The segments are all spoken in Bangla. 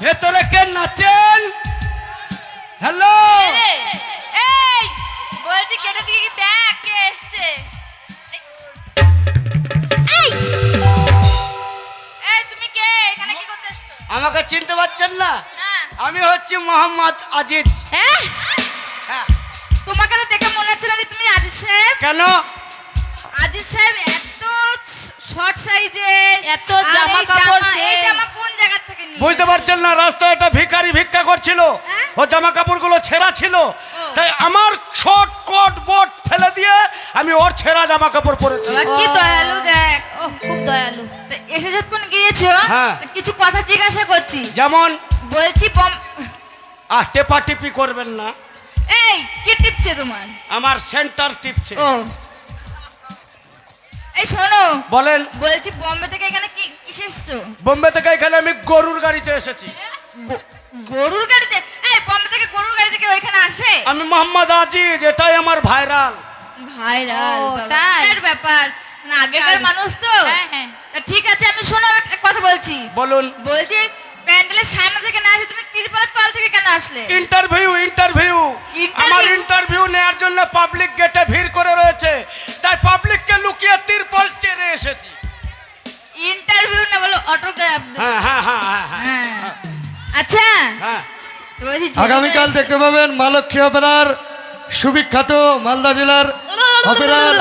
ভেতরে কে নাচেন? হ্যালো এই বলছি গেটের দিকে কি দেখ কে এসছে? এই এই তুমি কে? এখানে কি করতে এসছো? আমাকে চিনতে পারছেন না? না আমি হচ্ছি মোহাম্মদ আজিজ। হ্যাঁ? হ্যাঁ। তোমাকে তো দেখে মনে হচ্ছে না যে তুমি আজিজ সাহেব। কেন? আজিজ সাহেব এত শর্ট সাইজের এত জামা কাপড় সে- জামা কোন জায়গা থেকে নিয়ে বুঝতে পারছেন না রাস্তায় একটা ভিখারি ভিক্ষা করছিল। হ্যাঁ? ও জামা কাপড়গুলো ছেঁড়া ছিল। তাই আমার শর্ট কোট বট ফেলে দিয়ে আমি ওর ছেঁড়া জামা কাপড় পরেছি কি দয়ালু দেখ। ও খুব দয়ালু। এসে যখন গিয়েছো হ্যাঁ। কিছু কথা জিজ্ঞাসা করছি। যেমন? বলছি আহ টেপা টিপি করবেন না। এই কি টিপছে তোমার? আমার সেন্টার টিপছে। ও। এই শোনো। বলেন। বলছি বোম্বে থেকে এখানে কি কিসে এসছো? বোম্বে থেকে এখানে আমি গরুর গাড়িতে এসেছি। গরুর গাড়িতে? এই বোম্বে থেকে গরুর গাড়ি থেকে ওইখানে আসে? আমি মোহাম্মদ আজিজ এটাই আমার ভাইরাল। ভাইরাল ও, তাই? এর ব্যাপার। না আগেকার মানুষ তো। হ্যাঁ, হ্যাঁ। ঠিক আছে আমি শোনো একটা কথা বলছি। বলুন। বলছি প্যান্ডেলের সামনে থেকে না আসে তুমি তিরপালের তল থেকে কেন আসলে? ইন্টারভিউ ইন্টারভিউ আমার ইন্টারভিউ নেওয়ার জন্য পাবলিক গেটে ভিড় করে রয়েছে। তাই পাবলিককে লুকিয়ে তিরপল চেনে এসেছি। ইন্টারভিউ না বলো অটোগ্রাফ হ্যাঁ হ্যাঁ হ্যাঁ হ্যাঁ হ্যাঁ। হ্যাঁ। আচ্ছা। হ্যাঁ। আগামীকাল দেখতে পাবেন মালক্ষী অপেরার সুবিখ্যাত মালদা জেলার অপেরার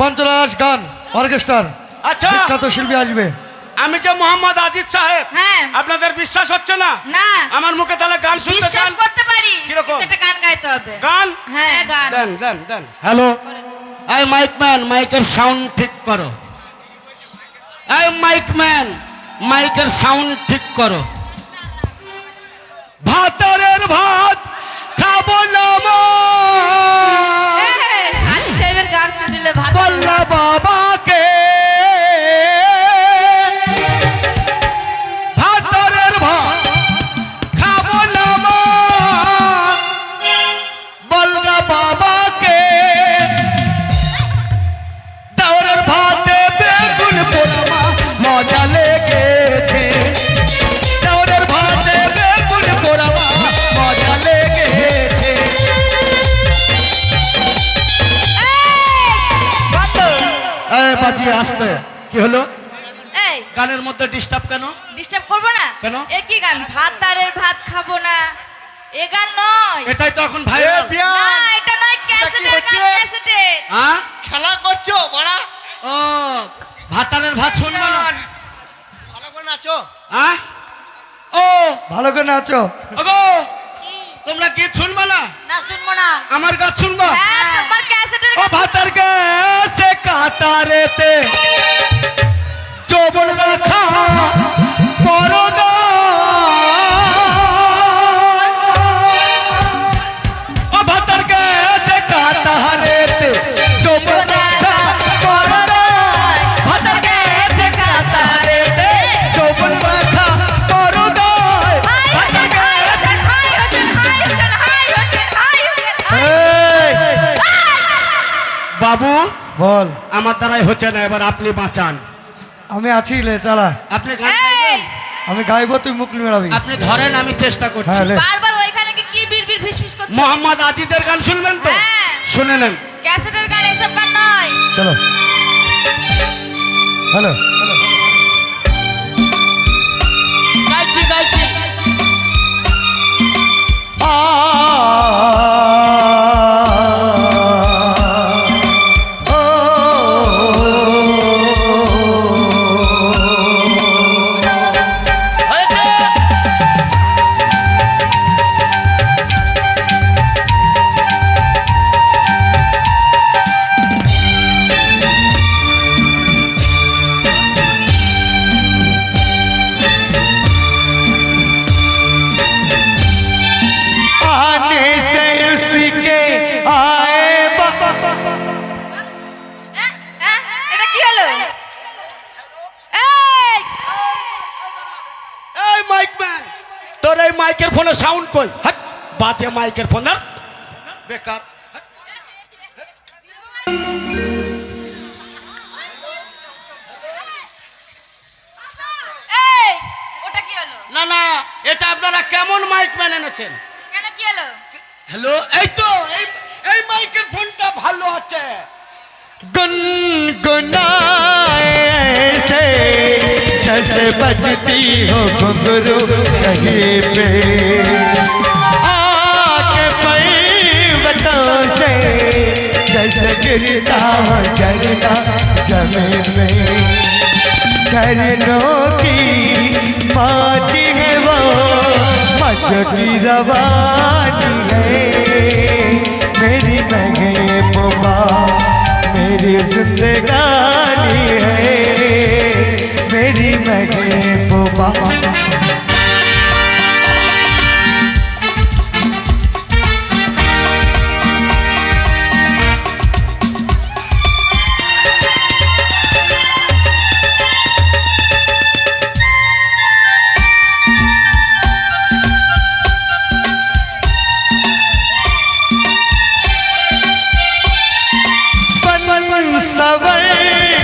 পঞ্চরাস গান অর্কেস্ট্রার। আচ্ছা। বিখ্যাত শিল্পী আসবে। আমি যে মোহাম্মদ আজিজ সাহেব হ্যাঁ। আপনাদের বিশ্বাস হচ্ছে না? না। আমার মুখে তাহলে গান শুনতে বিশ্বাস চান? করতে পারি। কীরকম? একটা গান গাইতে হবে। গান? হ্যাঁ হ্যাঁ গান। দেন দেন দেন। হ্যালো। আই মাইক ম্যান মাইকের সাউন্ড ঠিক করো। আই মাইক ম্যান মাইকের সাউন্ড ঠিক করো। আসতে। কি হলো? এই। গানের মধ্যে ডিস্টার্ব কেন? ডিস্টার্ব করব না? কেন? এ কি গান? ভাত তারের ভাত খাব না। এ গান নয়। এটাই তো এখন ভাইরাল না এটা নয় ক্যাসেটের গান ক্যাসেটের হ্যাঁ খেলা করছ বড়া? ও ভাতারের ভাত শুনব না? ভালো করে নাচো। হ্যাঁ ও। ভালো করে নাচো। ওগো তোমরা গীত শুনবা না? না শুনব না। আমার গাছ শুনবা? হ্যাঁ তোমার ক্যাসেটের ও ভাতার গেছে কাতারেতে চবল রাখা এই, বাবু বল। আমার দ্বারাই হচ্ছে না এবার আপনি বাঁচান। আমি আছি লে চালা। আপনি? আমি গাইবো তুই মুখ মেড়াবি আপনি ধরেন আমি চেষ্টা করছি। হ্যাঁ বারবার ওইখানে কি কি বিড়বিড় ফিসফিস করছ? মোহাম্মদ আজিজের গান শুনবেন তো? হ্যাঁ। শুনে নেন। ক্যাসেটের গান এসব গান নয়। চলো। হ্যালো। গাইছি গাইছি। आने মাইকের ফোনে সাউন্ড কই? হাট বাজে মাইকের ফোন আর বেকার। না না এটা আপনারা কেমন মাইক মেনে এনেছেন? হ্যালো এই তো এই মাইকের ফোনটা ভালো আছে। গন बजती हो घुंघरू कहीं पे। आके पर्वतों से जैसे गिरता झरना ज़मीन में। झरनों की माटी है वो मच की रवानी है। मेरी महबूबा मेरी जिंदगानी है मेरी महबूबा पन सवर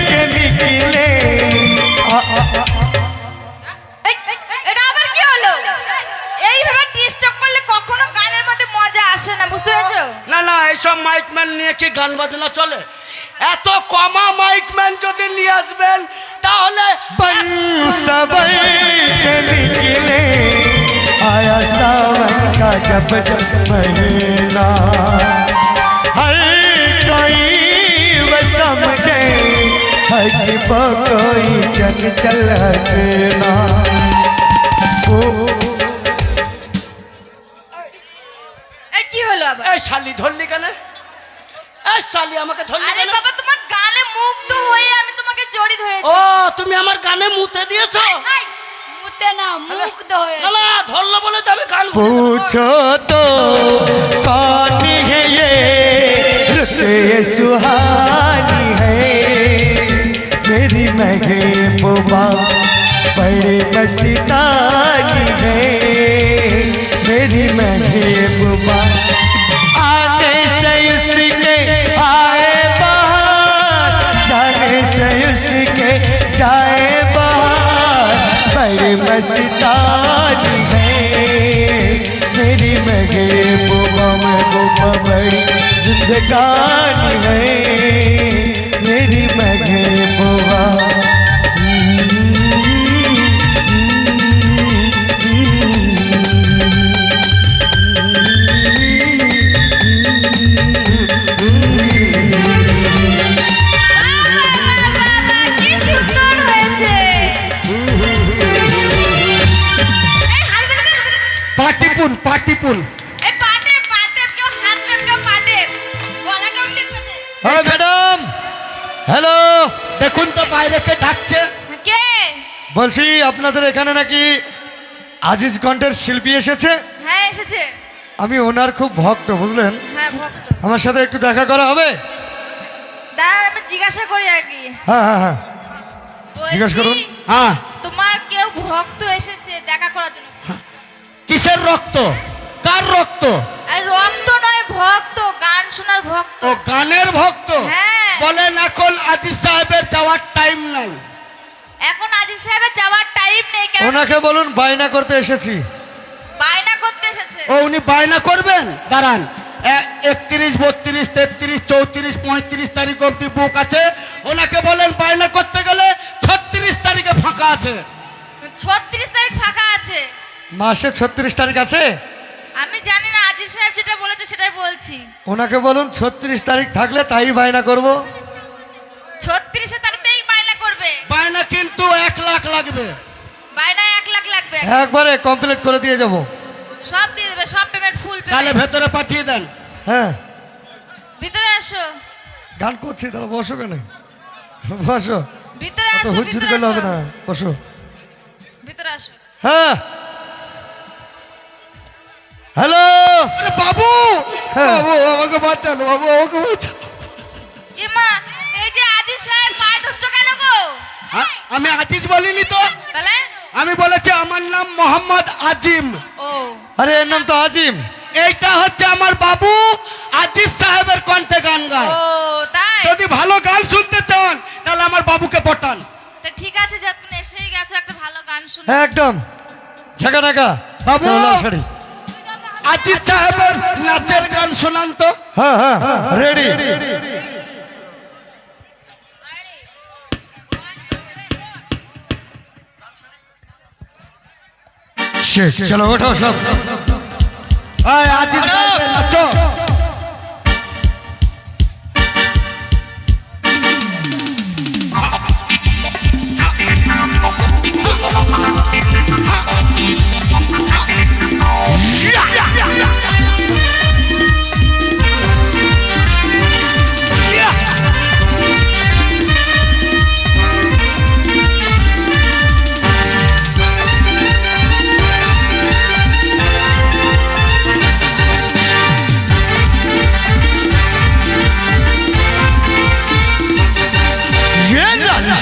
के निकले आ, आ, आ, এই, এটা আবার কি হলো এইভাবে ডিস্টার্ব করলে কখনো গানের মধ্যে মজা আসে না বুঝতে পেরেছো না না এইসব মাইক ম্যান নিয়ে কি গান বাজনা চলে এত কমা মাইক ম্যান যদি নিয়ে আসবেন তাহলে पन सवर के निकले आया सावन का जब जब महीना कोई चल चल हंसना ओ এই কি হলো আবার এই শালি ধরলি কেন এই শালি আমাকে ধরলি আরে কেন বাবা তোমার গানে মুগ্ধ হয়ে আমি তোমাকে জড়ি ও ধরেছি তুমি আমার গানে মুতে দিয়েছো এই, মুতে না মুগ্ধ হয়ে না না ধরলো বলে তো আমি গান বলি। पूछो तो कौन है ये रुत ये सुहानी है मेरी महबूबा बड़ी मस्तानी है। मेरी महबूबा आने से उसके आए बाहर, जाने से जाए बाहर, बड़ी मस्तानी है। मेरी महबूबा महबूबा बड़ी जिंदगानी है। দেখুন তো বাইরে কে ডাকছে। কে? বলছি আপনাদের এখানে নাকি আজিজ কণ্ঠের শিল্পী এসেছে? হ্যাঁ এসেছে। আমি ওনার খুব ভক্ত বুঝলেন? হ্যাঁ ভক্ত। আমার সাথে একটু দেখা করা হবে? দাঁড়া আমি জিজ্ঞাসা করি আর কি। হ্যাঁ হ্যাঁ হ্যাঁ। জিজ্ঞাসা করুন। হ্যাঁ। তোমার কেউ ভক্ত এসেছে দেখা করার জন্য? কিসের রক্ত? কার রক্ত? আরে রক্ত নয় ভক্ত। শোনার ভক্ত। ও গানের ভক্ত। হ্যাঁ। বলেন এখন আদিস সাহেবের যাওয়ার টাইম নাই। এখন আজিজ সাহেবের যাওয়ার টাইম নেই কেন? ওনাকে বলুন বায়না করতে এসেছি। বায়না করতে এসেছে। ও উনি বায়না করবেন? দাঁড়ান। একত্রিশ বত্রিশ তেত্রিশ চৌত্রিশ পঁয়ত্রিশ তারিখ অব্দি বুক আছে। ওনাকে বলেন বায়না করতে গেলে ছত্রিশ তারিখে ফাঁকা আছে। ছত্রিশ তারিখ ফাঁকা আছে। মাসে ছত্রিশ তারিখ আছে? আমি জানি না আজিজ সাহেব যেটা বলেছে সেটাই বলছি। ওনাকে বলুন ছত্রিশ তারিখ থাকলে তাই বায়না করব? ছত্রিশে তারিখেই বায়না করবে। বায়না কিন্তু এক লাখ লাগবে। বায়না এক লাখ লাগবে। একবারে কমপ্লিট করে দিয়ে যাব। সব দিয়ে দেবে সব পেমেন্ট ফুল তাহলে ভেতরে পাঠিয়ে দেন। হ্যাঁ। ভিতরে আসো। গান করছি তাহলে বসো কেন? বসো। ভিতরে আসো ভিতরে করলে হবে আসো। না বসো। ভিতরে আসো। হ্যাঁ। হ্যালো? আরে বাবু! হ্যাঁ। বাবু আমাকে বাঁচান বাবু আমাকে বাঁচান। ইমা এই যে আজিজ সাহেব পায়ে ধরছো কেন গো? হ্যাঁ, আমি আজিজ বলিনি তো। তাহলে? আমি বলেছি আমার নাম মোহাম্মদ আজিম। ও। আরে এর নাম তো আজিম। এইটা হচ্ছে আমার বাবু আজিজ সাহেবের কণ্ঠে গান গায়। ও তাই? যদি ভালো গান শুনতে চান তাহলে আমার বাবুকে পটান। তা ঠিক আছে যে তুমি এসেই গেছো একটা ভালো গান শুনো। একদম। ঝাঁকা ঢাকা। বাবু! শাড়ি। আজিত সাহেবের নাচের গান শোনান তো। হ্যাঁ হ্যাঁ রেডি। শেখ চলো ওঠো সব। এই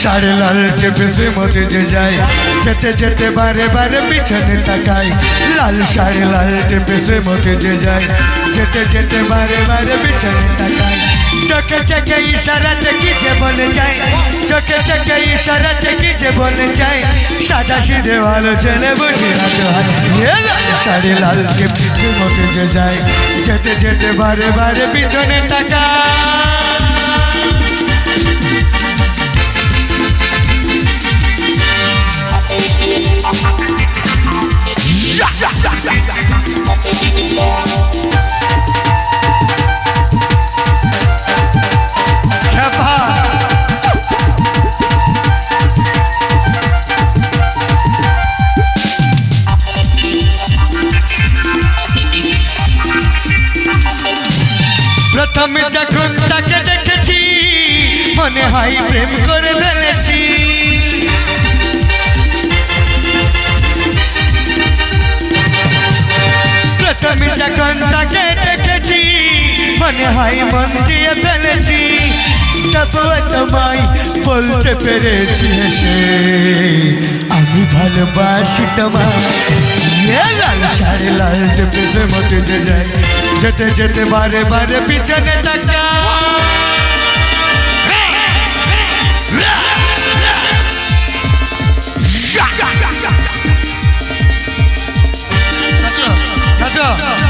সাড়ে লালকে বেশি মতে যে যাই যেতে যেতে বারে বারে পিছনে তাকাই লাল সাড়ে লালকে বেশি মতে যে যাই যেতে যেতে বারে বারে পিছনে তাকাই চোখে চোখে ইশারা দেখি যে বলে যাই চোখে চোখে ইশারা দেখি যে বলে যাই সাদা সিধে ভালো ছেলে বুঝি না লাল কে পিছু মতে যে যাই যেতে যেতে বারে বারে পিছনে তাকাই প্রথম যখন তাকে দেখেছি, মনে হয় প্রেম করে ফেলেছি। প্রথম যখন তাকে দেখেছি, মনে হয় মন দিয়ে ফেলেছি। তবুও তোমায় বলতে পেরেছি হেসে। আমি ভালোবাসি তোমায়। ইয়ে লাল শাড়ি, লাল পেছে মতে যায়। যেতে যেতে বারে বারে পিছনে টাকা নাচো নাচো।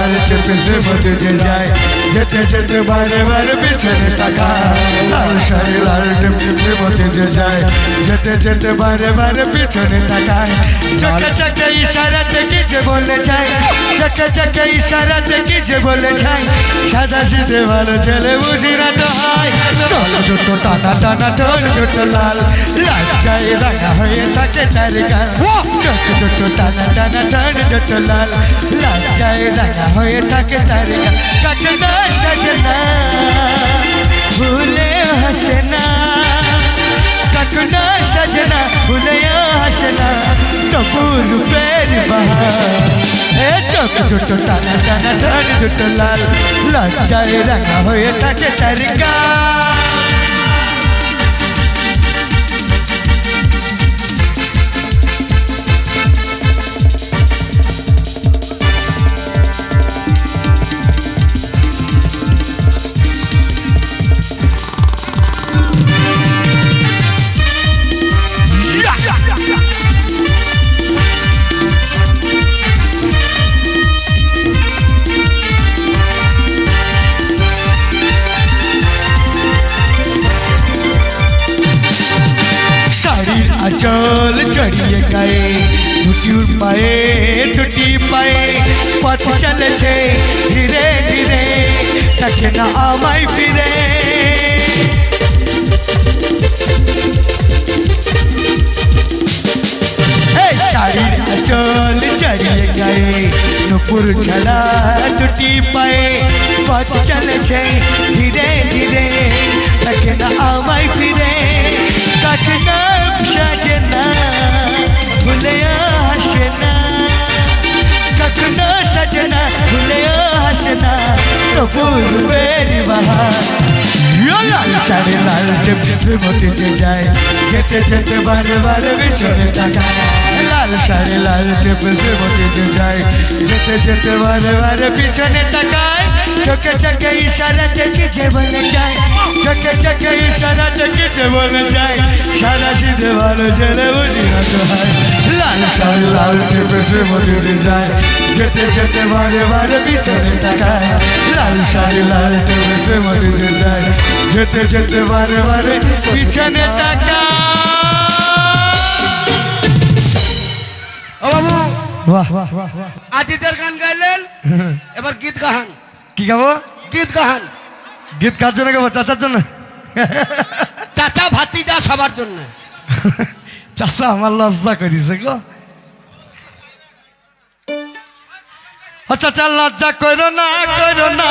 তাকায় চোখ সে বদলে যায় যেতে যেতে বারে বারে পিছনে তাকায় লাল শাড়ি লাল টিপ সে বদলে যায় যেতে যেতে বারে বারে পিছনে তাকায় চোখে চোখে ইশারাতে কি যে বলে যায় চোখে চোখে ইশারাতে কি যে বলে যায় সাদা সিধে ভালো ছেলে বুঝি তো হয় চল যত টানা টানা ঠোল যত লাল রাস্তায় রাখা হয়ে থাকে তার গান চোখ যত টানা টানা ঠোল যত লাল রাস্তায় রাখা হয়ে থাকে তার গান কাকে না সাজনা ভুলে হাসে না কাকনা সাজনা ভুলে হাসে না কপুর পের বাহার এ চোখ দুটো টানা টানা ধান দুটো লাল লজ্জায় রাঙা হয়ে থাকে তার গান থাকে না আমায় ফিরে। শাড়ির চল জড়িয়ে গায়ে, নুপুর ঝাড়া দুটি পায়ে, পথ চলেছে ধীরে ধীরে, তাকে না আমায় ফিরে। তাকে না সাজে না। কপুর বেরি বাহার লাল সাড়ে লাল টিপে মতিতে যায় যেতে যেতে বারে বারে বিছনে তাকায় লাল সাড়ে লাল টিপে মতিতে যায় যেতে যেতে বারে বারে পিছনে তাকায় চোখে চোখে ইশারা দেখে জীবন যায় চোখে চোখে ইশারা দেখে জীবন যায় সারা দিতে ভালো ছেলে বুঝি না তো হয় লাল সাড়ে লাল টিপে মতিতে যায় যেতে যেতে বারে বারে পিছনে তাকায় লাল সাড়ে লাল টিপে মতিতে যায় যেতে যেতে বারে বারে পিছনে ও বাবু বাহ আজিজের গান গাইলেন এবার গীত গাহান। কি গাবো? গীত গাহান। গীত কার জন্য গাবো? চাচার জন্য? চাচা ভাতিজা সবার জন্য। চাচা আমার লজ্জা করিছে গো। ও চাচা লজ্জা করো না করো না।